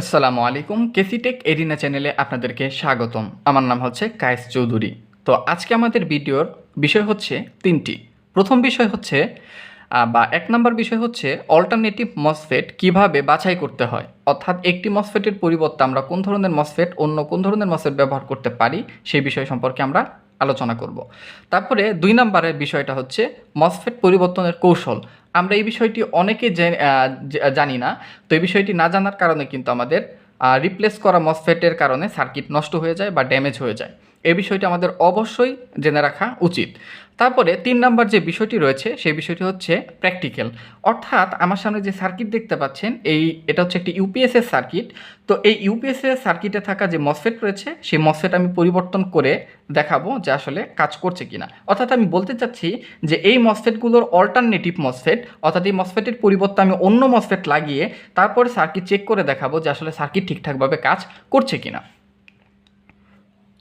আসসালামু আলাইকুম, কেসিটেক এরিনা চ্যানেলে আপনাদেরকে স্বাগতম। আমার নাম হচ্ছে কায়েস চৌধুরী। তো আজকে আমাদের ভিডিওর বিষয় হচ্ছে তিনটি। প্রথম বিষয় হচ্ছে বা এক নম্বর বিষয় হচ্ছে অল্টারনেটিভ মসফেট কীভাবে বাছাই করতে হয়? অর্থাৎ একটি মসফেটের পরিবর্তে আমরা কোন ধরনের মসফেট অন্য কোন ধরনের মসফেট ব্যবহার করতে পারি? সেই বিষয় সম্পর্কে আমরা আলোচনা করব। তারপরে দুই নম্বরের বিষয়টা হচ্ছে মসফেট পরিবর্তনের কৌশল। আমরা এই বিষয়টি অনেকে জানি না। তো এই বিষয়টি না জানার কারণে কিন্তু আমাদের রিপ্লেস করা মসফেটের কারণে সার্কিট নষ্ট হয়ে যায় বা ড্যামেজ হয়ে যায়। এই বিষয়টি আমাদের অবশ্যই জেনে রাখা উচিত। তারপরে তিন নম্বর যে বিষয়টি রয়েছে, সেই বিষয়টি হচ্ছে প্র্যাকটিক্যাল অর্থাৎ আমার সামনে যে সার্কিট দেখতে পাচ্ছেন, এই এটা হচ্ছে একটি ইউপিএসের সার্কিট তো এই ইউপিএসের সার্কিটে থাকা যে মসফেট রয়েছে, সেই মসফেট আমি পরিবর্তন করে দেখাবো যে আসলে কাজ করছে কিনা। অর্থাৎ আমি বলতে চাচ্ছি যে এই মসফেটগুলোর অল্টারনেটিভ মসফেট অর্থাৎ এই মসফেটের পরিবর্তে আমি অন্য মসফেট লাগিয়ে তারপরে সার্কিট চেক করে দেখাবো যে আসলে সার্কিট ঠিকঠাকভাবে কাজ করছে কিনা।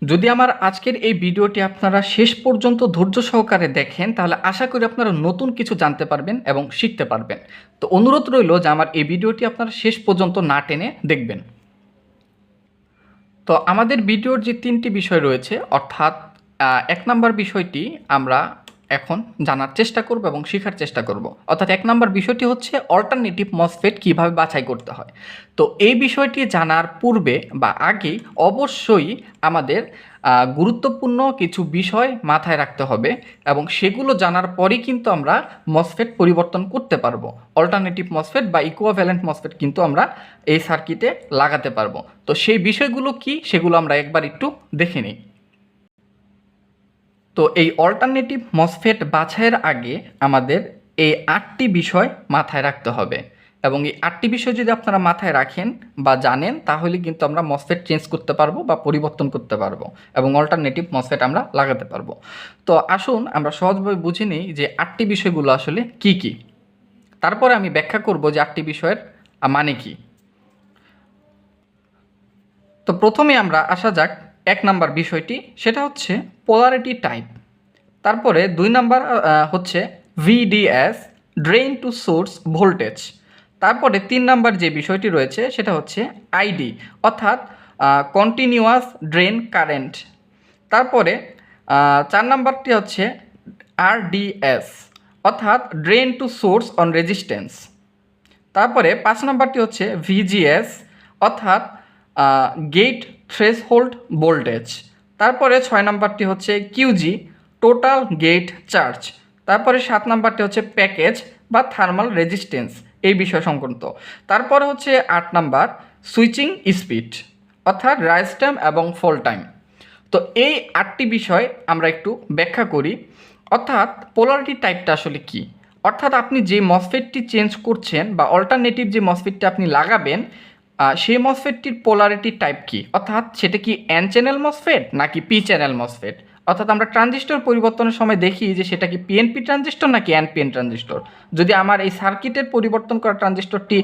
যদি আমার আজকের এই ভিডিওটি আপনারা শেষ পর্যন্ত ধৈর্য সহকারে দেখেন, তাহলে আশা করি আপনারা নতুন কিছু জানতে পারবেন এবং শিখতে পারবেন। তো অনুরোধ রইল যে আমার এই ভিডিওটি আপনারা শেষ পর্যন্ত না টেনে দেখবেন। তো আমাদের ভিডিওর যে তিনটি বিষয় রয়েছে, অর্থাৎ এক নম্বর বিষয়টি আমরা এখন জানার চেষ্টা করব এবং শেখার চেষ্টা করব। অর্থাৎ এক নম্বর বিষয়টি হচ্ছে অল্টারনেটিভ মসফেট কীভাবে বাছাই করতে হয়। তো এই বিষয়টি জানার পূর্বে বা আগে অবশ্যই আমাদের গুরুত্বপূর্ণ কিছু বিষয় মাথায় রাখতে হবে এবং সেগুলো জানার পরেই কিন্তু আমরা মসফেট পরিবর্তন করতে পারব। অল্টারনেটিভ মসফেট বা ইকুয়াভ্যালেন্ট মসফেট কিন্তু আমরা এই সার্কিটে লাগাতে পারব। তো সেই বিষয়গুলো কি সেগুলো আমরা একবার একটু দেখে নিই। তো এই অল্টারনেটিভ মসফেট বাছাইয়ের আগে আমাদের এই আটটি বিষয় মাথায় রাখতে হবে। এবং এই আটটি বিষয় যদি আপনারা মাথায় রাখেন বা জানেন, তাহলে কিন্তু আমরা মসফেট চেঞ্জ করতে পারব বা পরিবর্তন করতে পারব এবং অল্টারনেটিভ মসফেট আমরা লাগাতে পারব। তো আসুন আমরা সহজভাবে বুঝে নিই যে আটটি বিষয়গুলো আসলে কি কি। তারপরে আমি ব্যাখ্যা করব যে আটটি বিষয়ের মানে কি। তো প্রথমে আমরা আসা যাক এক নাম্বার বিষয়টি, সেটা হচ্ছে পোলারিটি টাইপ তারপরে দুই নাম্বার হচ্ছে VDS drain to source voltage তারপরে তিন নাম্বার যে বিষয়টি রয়েছে, সেটা হচ্ছে আইডি অর্থাৎ কন্টিনিউয়াস ড্রেন কারেন্ট তারপরে চার নাম্বারটি হচ্ছে আরডিএস অর্থাৎ drain to source on resistance তারপরে পাঁচ নাম্বারটি হচ্ছে ভিজিএস অর্থাৎ গেট থ্রেশহোল্ড ভোল্টেজ তারপরে ছয় নাম্বারটি হচ্ছে কিউজি টোটাল গেট চার্জ তারপরে সাত নাম্বারটি হচ্ছে প্যাকেজ বা থার্মাল রেজিস্ট্যান্স এই বিষয় সংক্রান্ত। তারপরে হচ্ছে আট নাম্বার সুইচিং স্পিড অর্থাৎ রাইস টাইম এবং ফল টাইম তো এই আটটি বিষয় আমরা একটু ব্যাখ্যা করি। অর্থাৎ পোলারিটি টাইপটা আসলে কি? অর্থাৎ আপনি যে মসফেটটি চেঞ্জ করছেন বা অল্টারনেটিভ যে মসফেটটি আপনি লাগাবেন সেই মসফেটটির পোলারিটি টাইপ কি? অর্থাৎ সেটা কি এন চ্যানেল মসফেট নাকি পি চ্যানেল মসফেট অর্থাৎ আমরা ট্রানজিস্টর পরিবর্তনের সময় দেখি যে সেটা কি পিএনপি ট্রানজিস্টর নাকি এনপিএন ট্রানজিস্টর? যদি আমার এই সার্কিটের পরিবর্তন করা ট্রানজিস্টরটি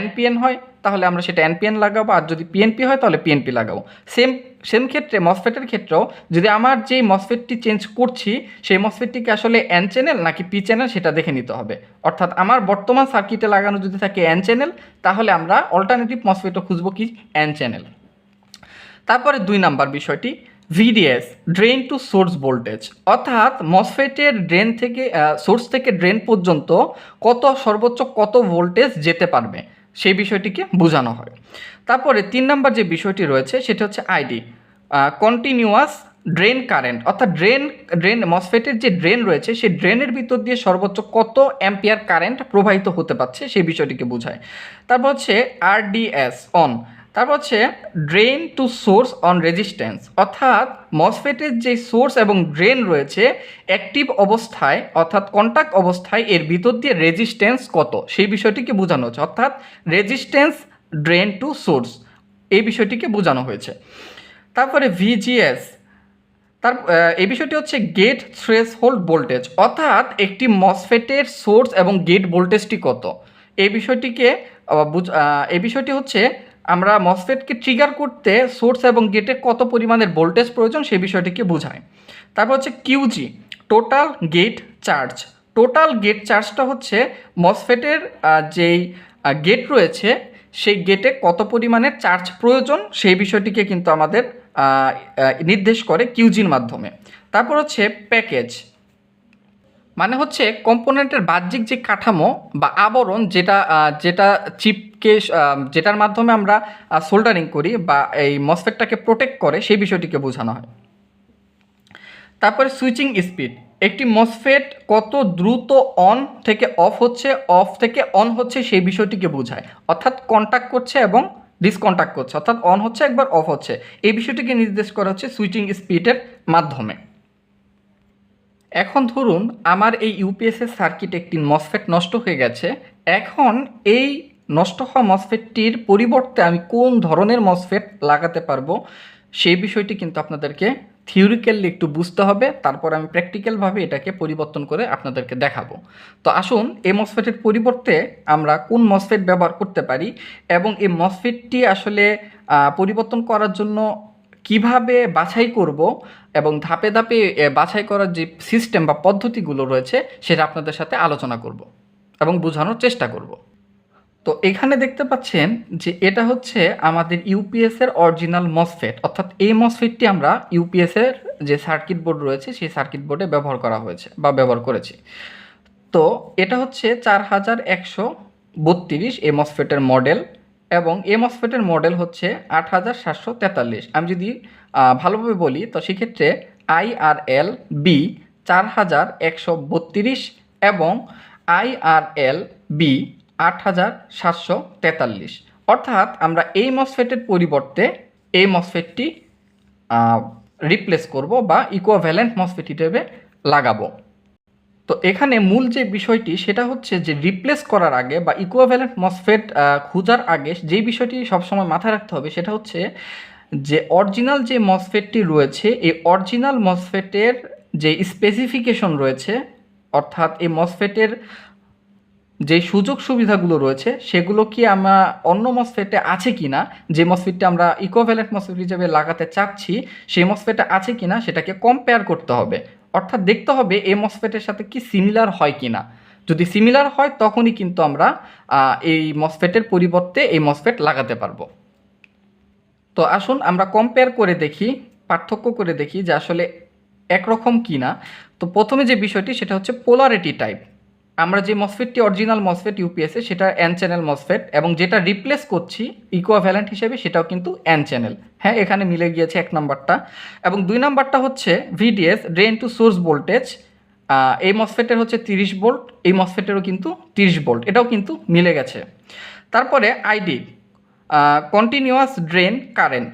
এনপিএন হয়, তাহলে আমরা সেটা এনপিএন লাগাবো, আর যদি পিএনপি হয়, তাহলে পিএনপি লাগাবো। সেম সেম ক্ষেত্রে মসফেটের ক্ষেত্রেও, যদি আমার যেই মসফেটটি চেঞ্জ করছি, সেই মসফেটটিকে আসলে এন চ্যানেল নাকি পি চ্যানেল সেটা দেখে নিতে হবে। অর্থাৎ আমার বর্তমান সার্কিটে লাগানো যদি থাকে এন চ্যানেল তাহলে আমরা অল্টারনেটিভ মসফেটও খুঁজবো কি এন চ্যানেল তারপরে দুই নাম্বার বিষয়টি VDS drain to source voltage অর্থাৎ মসফেটের ড্রেন থেকে সোর্স থেকে ড্রেন পর্যন্ত কত, সর্বোচ্চ কত ভোল্টেজ যেতে পারবে? সেই বিষয়টিকে বোঝানো হয়। তারপরে তিন নাম্বার যে বিষয়টি রয়েছে, সেটা হচ্ছে আইডি কন্টিনিউয়াস ড্রেন কারেন্ট অর্থাৎ ড্রেন ড্রেন মসফেটের যে ড্রেন রয়েছে, সেই ড্রেনের ভিতর দিয়ে সর্বোচ্চ কত অ্যাম্পিয়ার কারেন্ট প্রবাহিত হতে পারছে, সেই বিষয়টিকে বোঝায়। তারপর হচ্ছে আরডিএস অন তারপর হচ্ছে drain to source on resistance অর্থাৎ মসফেটের যে সোর্স এবং ড্রেন রয়েছে অ্যাক্টিভ অবস্থায়, অর্থাৎ কন্ট্যাক্ট অবস্থায় এর ভিতর দিয়ে রেজিস্ট্যান্স কত? সেই বিষয়টিকে বোঝানো হচ্ছে, অর্থাৎ রেজিস্ট্যান্স ড্রেন টু সোর্স এই বিষয়টিকে বোঝানো হয়েছে। তারপরে ভিজিএস তার এই বিষয়টি হচ্ছে গেট থ্রেস হোল্ড ভোল্টেজ অর্থাৎ একটি মসফেটের সোর্স এবং গেট ভোল্টেজটি কত? এই বিষয়টিকে এই বিষয়টি হচ্ছে আমরা মসফেটকে ট্রিগার করতে সোর্স এবং গেটে কত পরিমাণের ভোল্টেজ প্রয়োজন সেই বিষয়টিকে বোঝায়। তারপর হচ্ছে QG total gate charge total gate চার্জটা হচ্ছে মসফেটের যেই গেট রয়েছে, সেই গেটে কত পরিমাণের চার্জ প্রয়োজন সেই বিষয়টিকে কিন্তু আমাদের নির্দেশ করে কিউজির মাধ্যমে। তারপর হচ্ছে প্যাকেজ মানে হচ্ছে কম্পোনেন্টের বাহ্যিক যে কাঠামো বা আবরণ যেটা যেটা চিপকে আহ, যেটার মাধ্যমে আমরা সোল্ডারিং করি বা এই মসফেটটাকে প্রোটেক্ট করে সেই বিষয়টিকে বোঝানো হয়। তারপরে সুইচিং স্পিড একটি মসফেট কত দ্রুত অন থেকে অফ হচ্ছে অফ থেকে অন হচ্ছে সেই বিষয়টিকে বোঝায়। অর্থাৎ কন্ট্যাক্ট করছে এবং ডিসকন্ট্যাক্ট করছে অর্থাৎ অন হচ্ছে একবার অফ হচ্ছে। এই বিষয়টিকে নির্দেশ করা হচ্ছে সুইচিং স্পিডের মাধ্যমে। এখন ধরুন আমার এই ইউপিএসের সার্কিট একটি মসফেট নষ্ট হয়ে গেছে। এখন এই নষ্ট হওয়া মসফেটটির পরিবর্তে আমি কোন ধরনের মসফেট লাগাতে পারব, সেই বিষয়টি কিন্তু আপনাদেরকে থিওরিক্যালি একটু বুঝতে হবে। তারপর আমি প্র্যাকটিক্যালভাবে এটাকে পরিবর্তন করে আপনাদেরকে দেখাবো। তো আসুন, এই মসফেটের পরিবর্তে আমরা কোন মসফেট ব্যবহার করতে পারি এবং এই মসফেটটি আসলে পরিবর্তন করার জন্য কীভাবে বাছাই করব এবং ধাপে ধাপে বাছাই করার যে সিস্টেম বা পদ্ধতিগুলো রয়েছে, সেটা আপনাদের সাথে আলোচনা করব এবং বোঝানোর চেষ্টা করব। তো এখানে দেখতে পাচ্ছেন যে এটা হচ্ছে আমাদের ইউপিএস এর অরিজিনাল মসফেট অর্থাৎ এই মসফেটটি আমরা ইউপিএস এর যে সার্কিট বোর্ড রয়েছে, সেই সার্কিট বোর্ডে ব্যবহার করা হয়েছে বা ব্যবহার করেছি। তো এটা হচ্ছে চার হাজার একশো বত্রিশ এই মসফেটের মডেল এবং এই মসফেটের মডেল হচ্ছে আট হাজার সাতশো তেতাল্লিশ। আমি যদি ভালোভাবে বলি, তো সেক্ষেত্রে আইআরএল বি চার হাজার একশো বত্রিশ এবং আইআরএল বি আট হাজার সাতশো তেতাল্লিশ। অর্থাৎ আমরা এই মসফেটের পরিবর্তে এই মসফেটটি রিপ্লেস করব বা ইকোভ্যালেন্ট মসফেট হিসেবে লাগাবো। তো এখানে মূল যে বিষয়টি, সেটা হচ্ছে যে রিপ্লেস করার আগে বা ইকুইভ্যালেন্ট মসফেট খোঁজার আগে যেই বিষয়টি সবসময় মাথায় রাখতে হবে, সেটা হচ্ছে যে অরিজিনাল যে মসফেটটি রয়েছে, এই অরিজিনাল মসফেটের যে স্পেসিফিকেশন রয়েছে, অর্থাৎ এই মসফেটের যে সুযোগ সুবিধাগুলো রয়েছে, সেগুলো কি আমরা অন্য মসফেটে আছে কি না যে মসফেটটা আমরা ইকোভ্যালেন্ট মসফিট হিসেবে লাগাতে চাচ্ছি, সেই মসফেটে আছে কি না সেটাকে কম্পেয়ার করতে হবে। অর্থাৎ দেখতে হবে এই মসফেটের সাথে কি সিমিলার হয় কিনা। যদি সিমিলার হয়, তখনই কিন্তু আমরা এই মসফেটের পরিবর্তে এই মসফেট লাগাতে পারব। তো আসুন আমরা কম্পেয়ার করে দেখি, পার্থক্য করে দেখি যে আসলে একরকম কি না তো প্রথমে যে বিষয়টি, সেটা হচ্ছে পোলারিটি টাইপ আমরা যে মসফেটটি অরিজিনাল মসফেট ইউপিএসে সেটা এন চ্যানেল মসফেট এবং যেটা রিপ্লেস করছি ইকোভ্যালেন্ট হিসেবে, সেটাও কিন্তু এন চ্যানেল হ্যাঁ এখানে মিলে গিয়েছে এক নাম্বারটা। এবং দুই নাম্বারটা হচ্ছে VDS drain to source voltage এই মসফেটের হচ্ছে তিরিশ ভোল্ট এই মসফেটেরও কিন্তু তিরিশ ভোল্ট এটাও কিন্তু মিলে গেছে। তারপরে আইডি কন্টিনিউয়াস ড্রেন কারেন্ট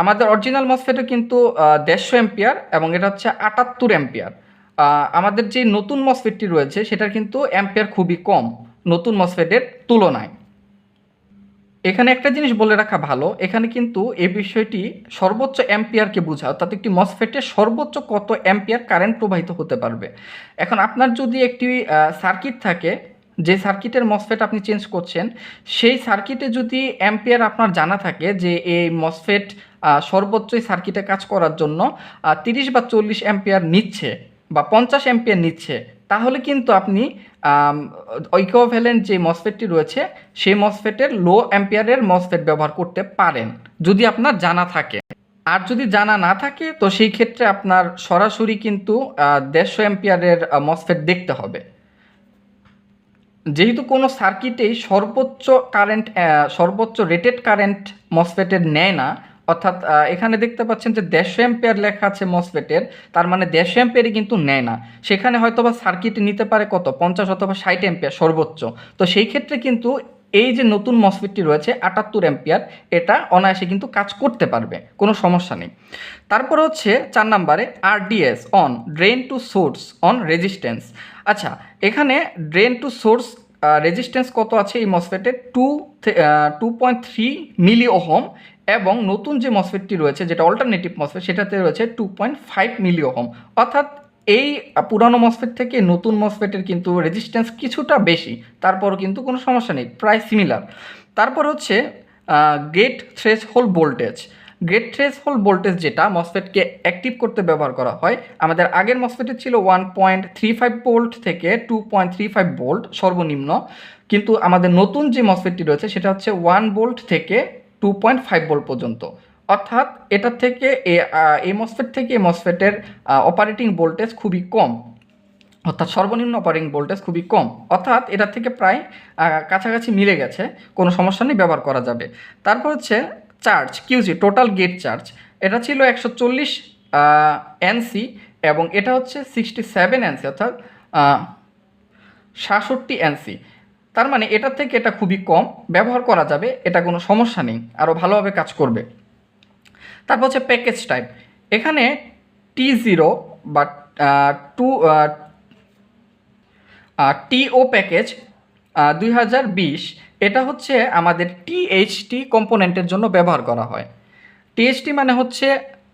আমাদের অরিজিনাল মসফেটও কিন্তু দেড়শো এম্পিয়ার এবং এটা হচ্ছে আটাত্তর এম্পিয়ার আমাদের যে নতুন মসফেটটি রয়েছে, সেটার কিন্তু অ্যাম্পিয়ার খুবই কম নতুন মসফেটের তুলনায়। এখানে একটা জিনিস বলে রাখা ভালো, এখানে কিন্তু এই বিষয়টি সর্বোচ্চ অ্যাম্পিয়ারকে বোঝায়, অর্থাৎ একটি মসফেটের সর্বোচ্চ কত অ্যাম্পিয়ার কারেন্ট প্রবাহিত হতে পারবে। এখন আপনার যদি একটি সার্কিট থাকে, যে সার্কিটের মসফেট আপনি চেঞ্জ করছেন, সেই সার্কিটে যদি অ্যাম্পিয়ার আপনার জানা থাকে যে এই মসফেট সর্বোচ্চ সার্কিটে কাজ করার জন্য তিরিশ বা চল্লিশ অ্যাম্পিয়ার নিচ্ছে বা পঞ্চাশ অ্যাম্পিয়ার নিচ্ছে, তাহলে কিন্তু আপনি ঐক্যভ্যালেন্ট যে মসফেটটি রয়েছে, সেই মসফেটের লো অ্যাম্পিয়ারের মসফেট ব্যবহার করতে পারেন, যদি আপনার জানা থাকে। আর যদি জানা না থাকে, তো সেই ক্ষেত্রে আপনার সরাসরি কিন্তু দেড়শো অ্যাম্পিয়ারের মসফেট দেখতে হবে। যেহেতু কোনো সার্কিটেই সর্বোচ্চ কারেন্ট সর্বোচ্চ রেটেড কারেন্ট মসফেটের নেয় না অর্থাৎ এখানে দেখতে পাচ্ছেন যে দেড়শো অ্যাম্পিয়ার লেখা আছে মসফেটের তার মানে দেড়শো অ্যাম্পিয়ারই কিন্তু নেয় না। সেখানে হয়তো বা সার্কিট নিতে পারে কত? পঞ্চাশ অথবা ষাট অ্যাম্পিয়ার সর্বোচ্চ। তো সেই ক্ষেত্রে কিন্তু এই যে নতুন মসফেটটি রয়েছে, আটাত্তর অ্যাম্পিয়ার এটা অনায়াসে কিন্তু কাজ করতে পারবে, কোনো সমস্যা নেই। তারপরে হচ্ছে চার নাম্বারে RDS on drain to source on resistance আচ্ছা এখানে ড্রেন টু সোর্স রেজিস্ট্যান্স কত আছে এই মসফেটে two two point three milli ohm এবং নতুন যে মসফেটটি রয়েছে, যেটা অল্টারনেটিভ মসফেট, সেটাতে রয়েছে two point five milli ohm. অর্থাৎ এই পুরানো মসফেট থেকে নতুন মসফেটের কিন্তু রেজিস্ট্যান্স কিছুটা বেশি, তারপরও কিন্তু কোনো সমস্যা নেই, প্রায় সিমিলার তারপর হচ্ছে gate threshold voltage gate threshold voltage যেটা, মসফেটকে অ্যাক্টিভ করতে ব্যবহার করা হয়, আমাদের আগের মসফেটে ছিল one point three five volt থেকে two point three five volt সর্বনিম্ন। কিন্তু আমাদের নতুন যে মসফেটটি রয়েছে, সেটা হচ্ছে ওয়ান ভোল্ট থেকে টু পয়েন্ট ফাইভ ভোল্ট পর্যন্ত। অর্থাৎ এটার থেকে এ- মসফেট থেকে এই মসফেটের অপারেটিং ভোল্টেজ খুবই কম। অর্থাৎ সর্বনিম্ন অপারেটিং ভোল্টেজ খুবই কম। অর্থাৎ এটা থেকে প্রায় কাছাকাছি মিলে গেছে। কোনো সমস্যা নেই, ব্যবহার করা যাবে। তারপর হচ্ছে charge QG total gate charge এটা ছিল একশো চল্লিশ এনসি এবং এটা হচ্ছে সিক্সটি সেভেন এনসি অর্থাৎ সাতষট্টি এনসি তার মানে এটার থেকে এটা খুবই কম, ব্যবহার করা যাবে, এটা কোনো সমস্যা নেই আরও ভালোভাবে কাজ করবে। তারপর হচ্ছে প্যাকেজ টাইপ এখানে টি জিরো বা টু টিও প্যাকেজ দুই হাজার বিশ, এটা হচ্ছে আমাদের টিএইচটি কম্পোনেন্টের জন্য ব্যবহার করা হয়। টিএইচটি মানে হচ্ছে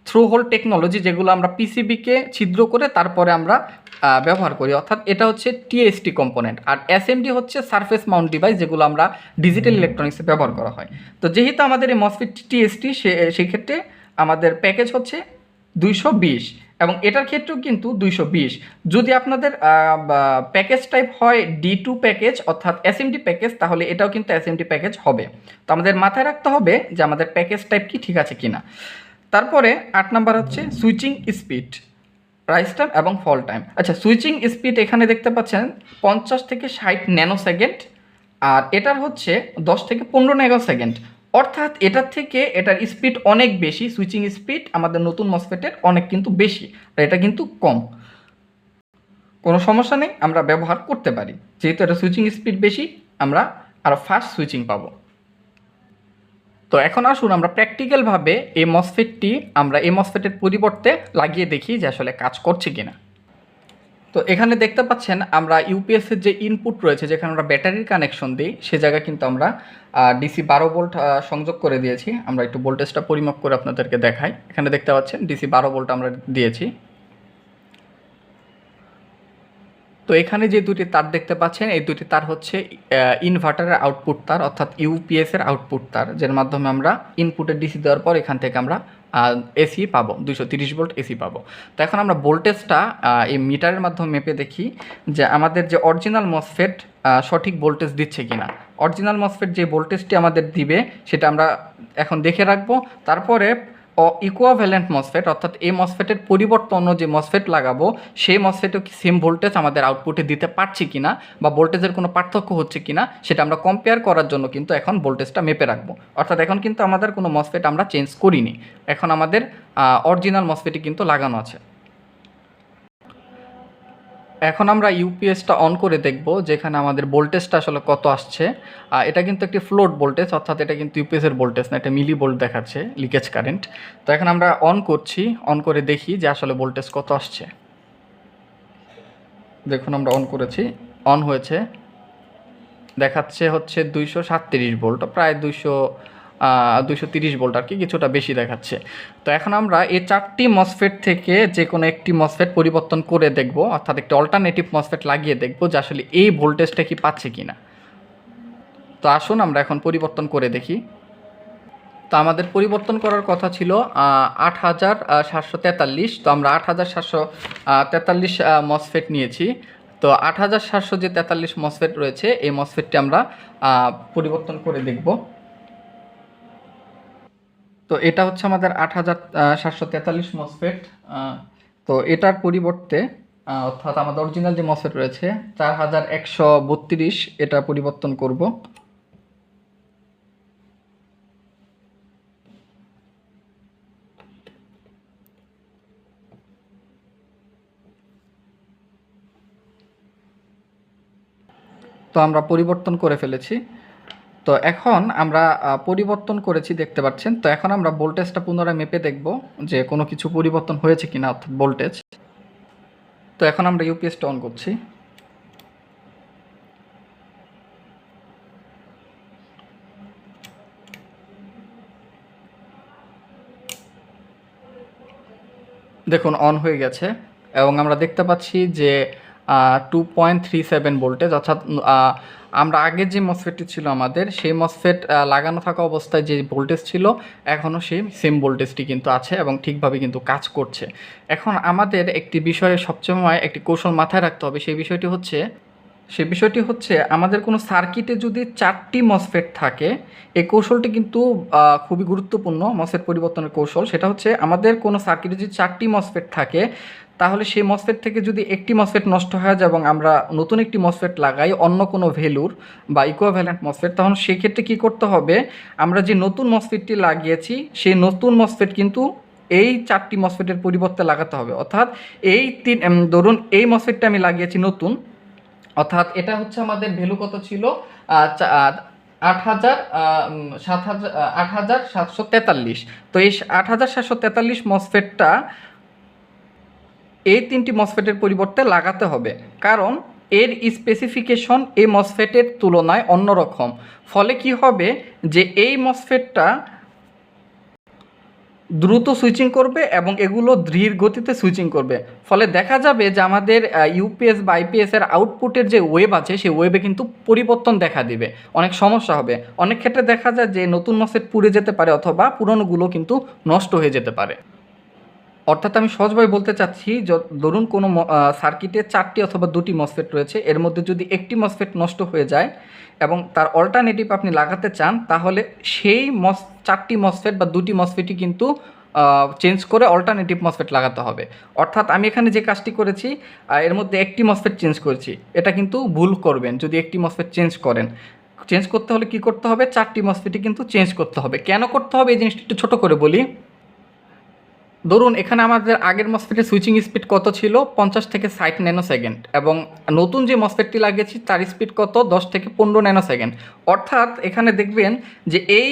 থ্রু হোল টেকনোলজি যেগুলো আমরা পিসিবিকে ছিদ্র করে তারপরে আমরা ব্যবহার করি। অর্থাৎ এটা হচ্ছে টিএসটি কম্পোনেন্ট আর এসএমডি হচ্ছে সারফেস মাউন্ট ডিভাইস যেগুলো আমরা ডিজিটাল ইলেকট্রনিক্সে ব্যবহার করা হয়। তো যেহেতু আমাদের এই মসফিট টিএসটি সে সেক্ষেত্রে আমাদের প্যাকেজ হচ্ছে দুইশো বিশ এবং এটার ক্ষেত্রেও কিন্তু দুইশো বিশ। যদি আপনাদের প্যাকেজ টাইপ হয় ডি টু প্যাকেজ অর্থাৎ এসএমডি প্যাকেজ তাহলে এটাও কিন্তু এসএমডি প্যাকেজ হবে। তো আমাদের মাথায় রাখতে হবে যে আমাদের প্যাকেজ টাইপ কি ঠিক আছে কিনা। তারপরে আট নাম্বার হচ্ছে সুইচিং স্পিড রাইস টাইম এবং ফল টাইম আচ্ছা সুইচিং স্পিড এখানে দেখতে পাচ্ছেন পঞ্চাশ থেকে ষাট ন্যানো সেকেন্ড আর এটার হচ্ছে দশ থেকে পনেরো ন্যানো সেকেন্ড অর্থাৎ এটার থেকে এটার স্পিড অনেক বেশি সুইচিং স্পিড আমাদের নতুন মসফেটের অনেক কিন্তু বেশি আর এটা কিন্তু কম। কোনো সমস্যা নেই, আমরা ব্যবহার করতে পারি। যেহেতু এটা সুইচিং স্পিড বেশি, আমরা আরও ফাস্ট সুইচিং পাবো। তো এখন আসুন আমরা প্র্যাকটিক্যালভাবে এই মসফেটটি আমরা এই মসফেটের পরিবর্তে লাগিয়ে দেখি যে আসলে কাজ করছে কিনা। তো এখানে দেখতে পাচ্ছেন আমরা ইউপিএস এর যে ইনপুট রয়েছে, যেখানে আমরা ব্যাটারির কানেকশন দিই, সে জায়গায় কিন্তু আমরা ডিসি বারো ভোল্ট সংযোগ করে দিয়েছি। আমরা একটু ভোল্টেজটা পরিমাপ করে আপনাদেরকে দেখাই। এখানে দেখতে পাচ্ছেন ডিসি বারো ভোল্ট আমরা দিয়েছি। তো এখানে যে দুটি তার দেখতে পাচ্ছেন, এই দুটি তার হচ্ছে ইনভার্টারের আউটপুট তার, অর্থাৎ ইউপিএস এর আউটপুট তার, যার মাধ্যমে আমরা ইনপুটের ডিসি দেওয়ার পর এখান থেকে আমরা এসি পাবো দুশো তিরিশ ভোল্ট এসি পাবো। তো এখন আমরা ভোল্টেজটা এই মিটারের মাধ্যমে মেপে দেখি যে আমাদের যে অরিজিনাল মসফেট সঠিক ভোল্টেজ দিচ্ছে কিনা। অরিজিনাল মসফেট যে ভোল্টেজটি আমাদের দিবে, সেটা আমরা এখন দেখে রাখব। তারপরে ইকুয়াভ্যালেন্ট মসফেট অর্থাৎ এই মসফেটের পরিবর্তন অন্য যে মসফেট লাগাবো, সেই মসফেটও কি সেম ভোল্টেজ আমাদের আউটপুটে দিতে পারছি কিনা বা ভোল্টেজের কোনো পার্থক্য হচ্ছে কিনা, সেটা আমরা কম্পেয়ার করার জন্য কিন্তু এখন ভোল্টেজটা মেপে রাখব। অর্থাৎ এখন কিন্তু আমাদের কোনো মসফেট আমরা চেঞ্জ করিনি। এখন আমাদের অরিজিনাল মসফেটই কিন্তু লাগানো আছে। এখন আমরা ইউপিএসটা অন করে দেখব যেখানে আমাদের ভোল্টেজটা আসলে কত আসছে। আহ, এটা কিন্তু একটি ফ্লোট ভোল্টেজ অর্থাৎ এটা কিন্তু ইউপিএস এর ভোল্টেজ না এটা মিলি ভোল্ট দেখাচ্ছে লিকেজ কারেন্ট তো এখন আমরা অন করছি অন করে দেখি যে আসলে ভোল্টেজ কত আসছে। দেখুন আমরা অন করেছি অন হয়েছে দেখাচ্ছে হচ্ছে দুইশো সাতত্রিশ ভোল্ট প্রায় দুইশো দুইশো তিরিশ ভোল্ট আর কি কিছুটা বেশি দেখাচ্ছে। তো এখন আমরা এই চারটি মসফেট থেকে যে কোনো একটি মসফেট পরিবর্তন করে দেখব, অর্থাৎ একটি অল্টারনেটিভ মসফেট লাগিয়ে দেখব যে আসলে এই ভোল্টেজটা কি পাচ্ছে কি না তো আসুন আমরা এখন পরিবর্তন করে দেখি। তো আমাদের পরিবর্তন করার কথা ছিল আট হাজার সাতশো তেতাল্লিশ। তো আমরা আট হাজার সাতশো তেতাল্লিশ মসফেট নিয়েছি। তো আট হাজার সাতশো যে তেতাল্লিশ মসফেট রয়েছে, এই মসফেটটি আমরা পরিবর্তন করে দেখব। তো এটা হচ্ছে আমাদের আট হাজার সাতশো তেতাল্লিশ মসফেট তো এটার পরিবর্তে অর্থাৎ আমাদের অরিজিনাল যে মসফেট রয়েছে, চার হাজার একশো বত্রিশ এটা পরিবর্তন করব। তো আমরা পরিবর্তন করে ফেলেছি। তো এখন আমরা পরিবর্তন করেছি, দেখতে পাচ্ছেন। তো এখন আমরা ভোল্টেজটা পুনরায় মেপে দেখব যে কোনো কিছু পরিবর্তন হয়েছে কিনা অর্থাৎ ভোল্টেজ। তো এখন আমরা ইউপিএসটা অন করছি। দেখুন অন হয়ে গেছে এবং আমরা দেখতে পাচ্ছি যে two point three seven voltage, অর্থাৎ আমরা আগে যে মসফেটটি ছিল আমাদের, সেই মসফেট লাগানো থাকা অবস্থায় যে ভোল্টেজ ছিল এখনও সেই সেম ভোল্টেজটি কিন্তু আছে এবং ঠিকভাবে কিন্তু কাজ করছে। এখন আমাদের একটি বিষয়ে সবসময় একটি কৌশল মাথায় রাখতে হবে, সেই বিষয়টি হচ্ছে সে বিষয়টি হচ্ছে আমাদের কোনো সার্কিটে যদি চারটি মসফেট থাকে, এই কৌশলটি কিন্তু খুবই গুরুত্বপূর্ণ মসফেট পরিবর্তনের কৌশল। সেটা হচ্ছে, আমাদের কোনো সার্কিটে যদি চারটি মসফেট থাকে তাহলে সেই মসফেট থেকে যদি একটি মসফেট নষ্ট হয়ে যায় এবং আমরা নতুন একটি মসফেট লাগাই, অন্য কোনো ভ্যালুর বা ইকুইভ্যালেন্ট মসফেট তখন সেক্ষেত্রে কী করতে হবে? আমরা যে নতুন মসফেটটি লাগিয়েছি, সেই নতুন মসফেট কিন্তু এই চারটি মসফেটের পরিবর্তে লাগাতে হবে। অর্থাৎ এই তিন ধরুন এই মসফেটটা আমি লাগিয়েছি নতুন, অর্থাৎ এটা হচ্ছে আমাদের ভ্যালু কত ছিল? আট হাজার সাত হাজার আট হাজার সাতশো তেতাল্লিশ। তো এই আট হাজার সাতশো তেতাল্লিশ মসফেটটা এই তিনটি মসফেটের পরিবর্তে লাগাতে হবে, কারণ এর স্পেসিফিকেশন এই মসফেটের তুলনায় অন্যরকম। ফলে কি হবে যে এই মসফেটটা দ্রুত সুইচিং করবে এবং এগুলো ধীর গতিতে সুইচিং করবে। ফলে দেখা যাবে যে আমাদের ইউপিএস বা আইপিএস এর আউটপুটের যে ওয়েব আছে, সেই ওয়েবে কিন্তু পরিবর্তন দেখা দিবে। অনেক সমস্যা হবে। অনেক ক্ষেত্রে দেখা যায় যে নতুন মসফেট পুড়ে যেতে পারে অথবা পুরনোগুলো কিন্তু নষ্ট হয়ে যেতে পারে। অর্থাৎ আমি সহজভাবে বলতে চাচ্ছি ধরুন কোনো সার্কিটে চারটি অথবা দুটি মসফেট রয়েছে, এর মধ্যে যদি একটি মসফেট নষ্ট হয়ে যায় এবং তার অল্টারনেটিভ আপনি লাগাতে চান, তাহলে সেই মস চারটি মসফেট বা দুটি মসফেটই কিন্তু চেঞ্জ করে অল্টারনেটিভ মসফেট লাগাতে হবে। অর্থাৎ আমি এখানে যে কাজটি করেছি এর মধ্যে একটি মসফেট চেঞ্জ করেছি। এটা কিন্তু ভুল করবেন, যদি একটি মসফেট চেঞ্জ করেন। চেঞ্জ করতে হলে কি করতে হবে? চারটি মসফেটই কিন্তু চেঞ্জ করতে হবে। কেন করতে হবে? এই জিনিসটি একটু ছোটো করে বলি। ধরুন, এখানে আমাদের আগের মসফেটের সুইচিং স্পিড কত ছিল? পঞ্চাশ থেকে ষাট ন্যানো সেকেন্ড এবং নতুন যে মসফেটটি লাগিয়েছি, তার স্পিড কত? দশ থেকে পনেরো ন্যানো সেকেন্ড অর্থাৎ এখানে দেখবেন যে এই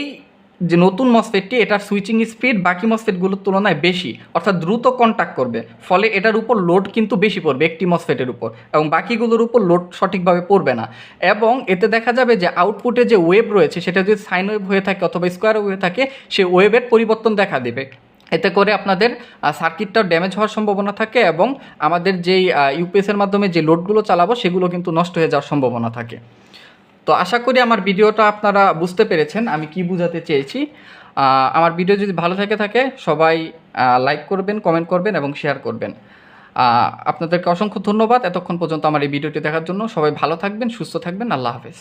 যে নতুন মসফেটটি এটার সুইচিং স্পিড বাকি মসফেটগুলোর তুলনায় বেশি। অর্থাৎ দ্রুত কন্ট্যাক্ট করবে। ফলে এটার উপর লোড কিন্তু বেশি পড়বে একটি মসফেটের উপর। এবং বাকিগুলোর উপর লোড সঠিকভাবে পড়বে না। এবং এতে দেখা যাবে যে আউটপুটে যে ওয়েভ রয়েছে, সেটা যদি সাইন ওয়েভ হয়ে থাকে অথবা স্কোয়ার ওয়েভ হয়ে থাকে, সে ওয়েবের পরিবর্তন দেখা দেবে। এতে করে আপনাদের সার্কিটটাও ড্যামেজ হওয়ার সম্ভাবনা থাকে এবং আমাদের যেই ইউপিএসের মাধ্যমে যে লোডগুলো চালাবো সেগুলো কিন্তু নষ্ট হয়ে যাওয়ার সম্ভাবনা থাকে। তো আশা করি আমার ভিডিওটা আপনারা বুঝতে পেরেছেন, আমি কি বোঝাতে চেয়েছি। আমার ভিডিও যদি ভালো থেকে থাকে, সবাই লাইক করবেন কমেন্ট করবেন এবং শেয়ার করবেন। আপনাদেরকে অসংখ্য ধন্যবাদ। এতক্ষণ পর্যন্ত আমার এই ভিডিওটি দেখার জন্য সবাই ভালো থাকবেন, সুস্থ থাকবেন। আল্লাহ হাফেজ।